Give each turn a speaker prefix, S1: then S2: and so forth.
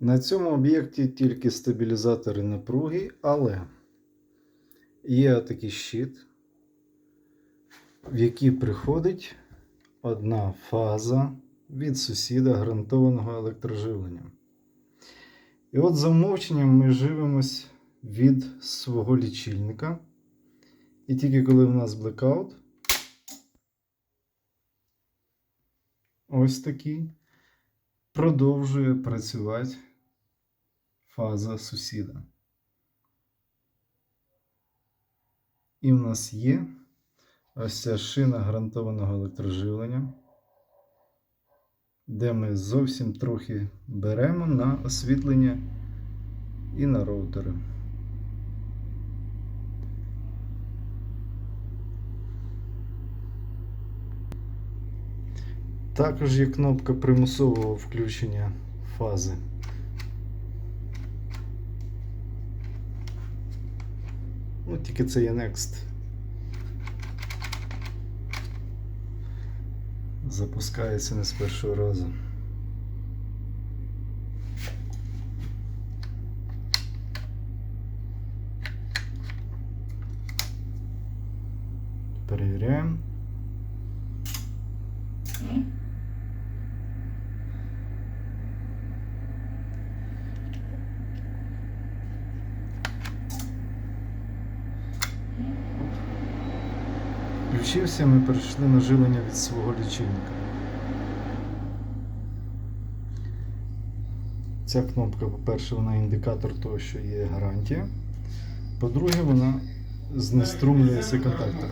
S1: На цьому об'єкті тільки стабілізатори напруги, але є такий щит, в який приходить одна фаза від сусіда гарантованого електроживлення. І от за мовченням ми живемось від свого лічильника. І тільки коли в нас блекаут, ось такий, продовжує працювати фаза сусіда. І в нас є ось ця шина гарантованого електроживлення, де ми зовсім трохи беремо на освітлення і на роутери. Також є кнопка примусового включення фази. Ну, тільки це є Next. Запускається не з першого разу. Перевіряємо. Включився, ми перейшли на живлення від свого лічильника. Ця кнопка, по-перше, вона індикатор того, що є гарантія. По-друге, вона знеструмлює контактор.